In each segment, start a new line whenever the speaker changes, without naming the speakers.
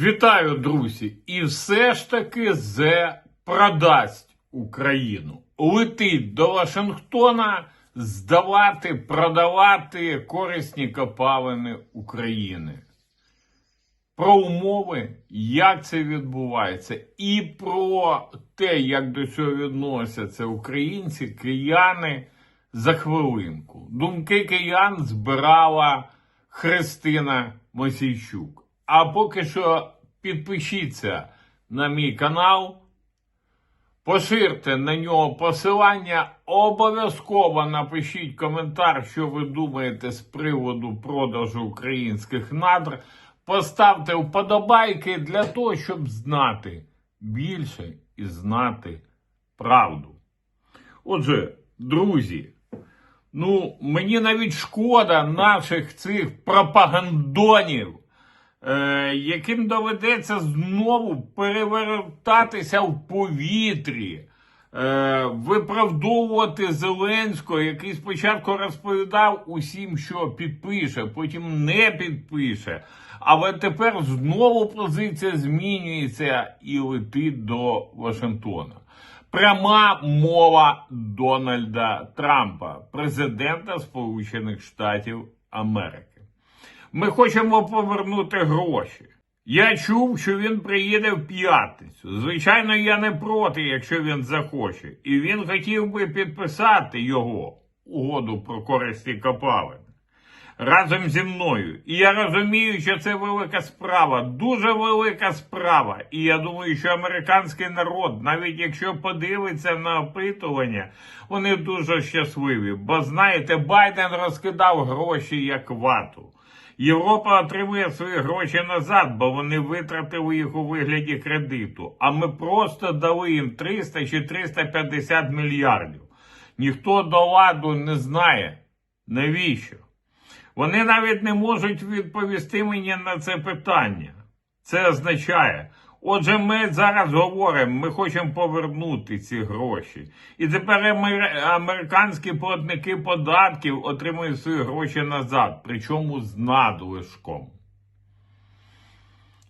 Вітаю, друзі! І все ж таки зе продасть Україну. Летить до Вашингтона здавати, продавати корисні копалини України. Про умови, як це відбувається, і про те, як до цього відносяться українці, кияни за хвилинку. Думки киян збирала Христина Мосійчук. А поки що підпишіться на мій канал, поширте на нього посилання, обов'язково напишіть коментар, що ви думаєте з приводу продажу українських надр. Поставте вподобайки для того, щоб знати більше і знати правду. Отже, друзі, ну мені навіть шкода наших цих пропагандонів, яким доведеться знову перевертатися в повітрі, е, виправдовувати Зеленського, який спочатку розповідав усім, що підпише, потім не підпише. Але тепер знову позиція змінюється і летить до Вашингтона. Пряма мова Дональда Трампа, президента Сполучених Штатів Америки. Ми хочемо повернути гроші. Я чув, що він приїде в п'ятницю. Звичайно, я не проти, якщо він захоче. І він хотів би підписати його угоду про корисні копалини разом зі мною. І я розумію, що це велика справа, дуже велика справа. І я думаю, що американський народ, навіть якщо подивиться на опитування, вони дуже щасливі. Бо знаєте, Байден розкидав гроші як вату. Європа отримує свої гроші назад, бо вони витратили їх у вигляді кредиту. А ми просто дали їм 300 чи 350 мільярдів. Ніхто до ладу не знає, навіщо. Вони навіть не можуть відповісти мені на це питання. Це означає, отже, ми зараз говоримо, ми хочемо повернути ці гроші. І тепер американські платники податків отримують свої гроші назад, причому з надлишком.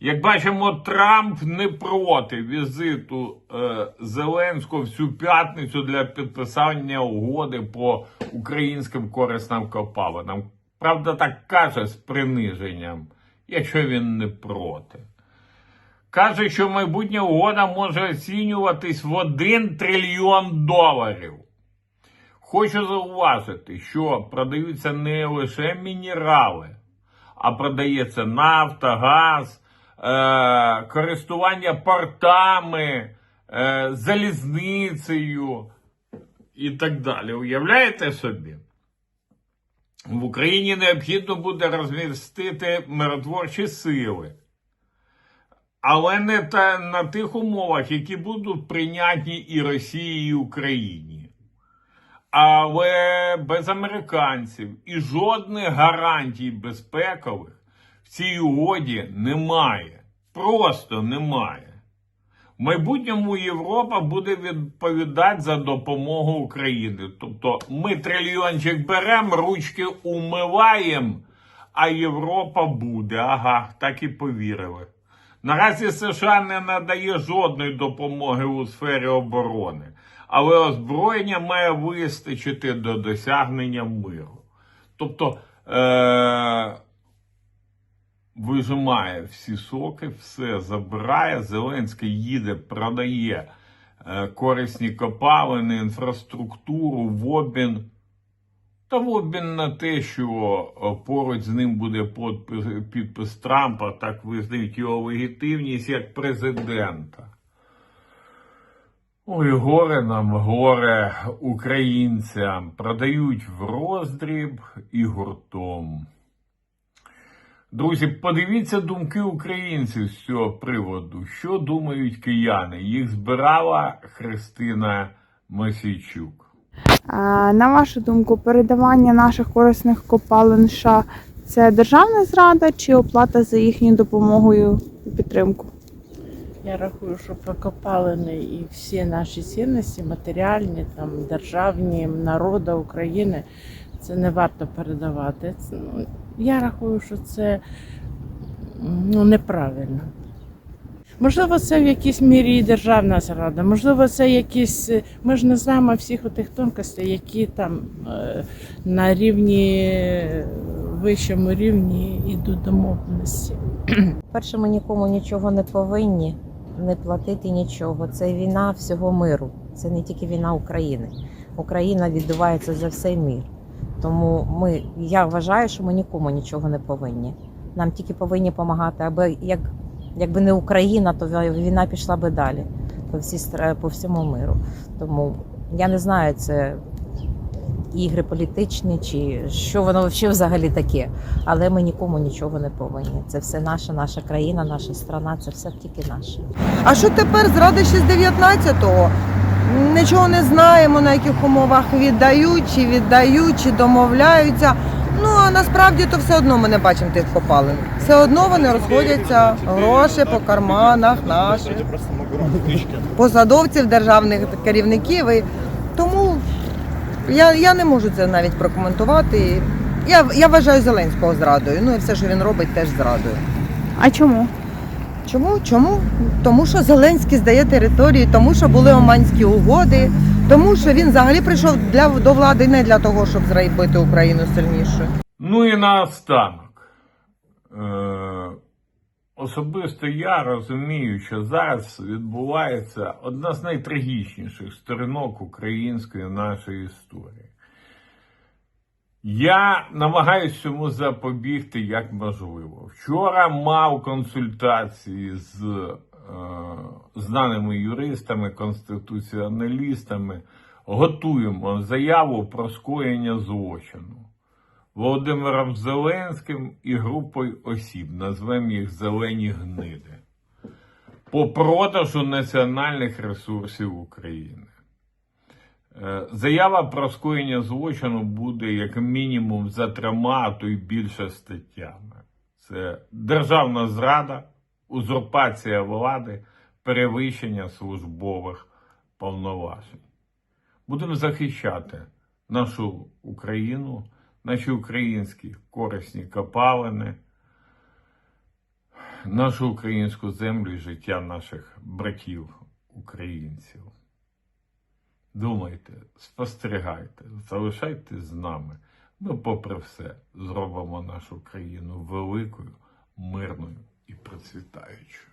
Як бачимо, Трамп не проти візиту е, Зеленського в цю п'ятницю для підписання угоди по українським корисним копалинам. Правда, так каже з приниженням, якщо він не проти. Каже, що майбутня угода може оцінюватись в 1 трильйон доларів. Хочу зауважити, що продаються не лише мінерали, а продається нафта, газ, е, користування портами, е, залізницею і так далі. Уявляєте собі? В Україні необхідно буде розмістити миротворчі сили, але не та, на тих умовах, які будуть прийнятні і Росії, і Україні. Але без американців і жодних гарантій безпекових в цій угоді немає. Просто немає. В майбутньому Європа буде відповідати за допомогу Україні. Тобто ми трильйончик беремо, ручки умиваємо, а Європа буде. Ага, так і повірили. Наразі США не надає жодної допомоги у сфері оборони, але озброєння має вистачити до досягнення миру. Тобто е- вижимає всі соки, все забирає. Зеленський їде, продає е, корисні копалини, інфраструктуру в обмін. Та в обмін на те, що е, поруч з ним буде подпис, підпис Трампа, так визнають його легітимність як президента. Ой, горе нам, горе українцям. Продають в роздріб і гуртом. Друзі, подивіться думки українців з цього приводу. Що думають кияни? Їх збирала Христина Мосійчук.
На вашу думку, передавання наших корисних копалин США – це державна зрада чи оплата за їхньою допомогою і підтримку?
Я рахую, що прокопалини і всі наші цінності, матеріальні, там, державні, народу України, це не варто передавати. Ну, я рахую, що це ну, неправильно. Можливо, це в якійсь мірі і державна зрада, можливо, це якісь. е, Ми ж не знаємо всіх тих тонкостей, які там е, на рівні вищому рівні йдуть домовленості.
Перше, ми нікому нічого не повинні, не платити нічого. Це війна всього миру. Це не тільки війна України. Україна відбувається за всей мир. Тому ми, я вважаю, що ми нікому нічого не повинні. Нам тільки повинні допомагати. Аби як, якби не Україна, то війна пішла би далі по, стра- по всьому миру. Тому я не знаю, це ігри політичні чи що воно взагалі таке. Але ми нікому нічого не повинні. Це все наша, наша країна, наша страна, це все тільки наше.
А що тепер з 19-го? Нічого не знаємо, на яких умовах віддають, чи віддають, чи домовляються. Ну а насправді то все одно ми не бачимо тих копалин. Все одно вони розходяться гроші по карманах наших посадовців, державних керівників. І тому я, я не можу це навіть прокоментувати. Я, я вважаю Зеленського зрадою. Ну і все, що він робить, теж зрадою.
А чому?
Чому? Чому? Тому що Зеленський здає територію, тому що були оманські угоди, тому що він взагалі прийшов для до влади не для того, щоб зробити Україну сильнішою.
Ну і наостанок. Е, особисто я розумію, що зараз відбувається одна з найтрагічніших сторінок української нашої історії. Я намагаюся цьому запобігти як можливо. Вчора мав консультації з знаними юристами, конституціоналістами. Готуємо заяву про скоєння злочину. Володимиром Зеленським і групою осіб, назвемо їх Зелені гниди, по продажу національних ресурсів України. Е, Заява про скоєння злочину буде як мінімум за трьома, а то й більше статтями. Це державна зрада, узурпація влади, перевищення службових повноважень. Будемо захищати нашу Україну, наші українські корисні копалини, нашу українську землю і життя наших братів українців. Думайте, спостерігайте, залишайтесь з нами. Ми, попри все, зробимо нашу країну великою, мирною і процвітаючою.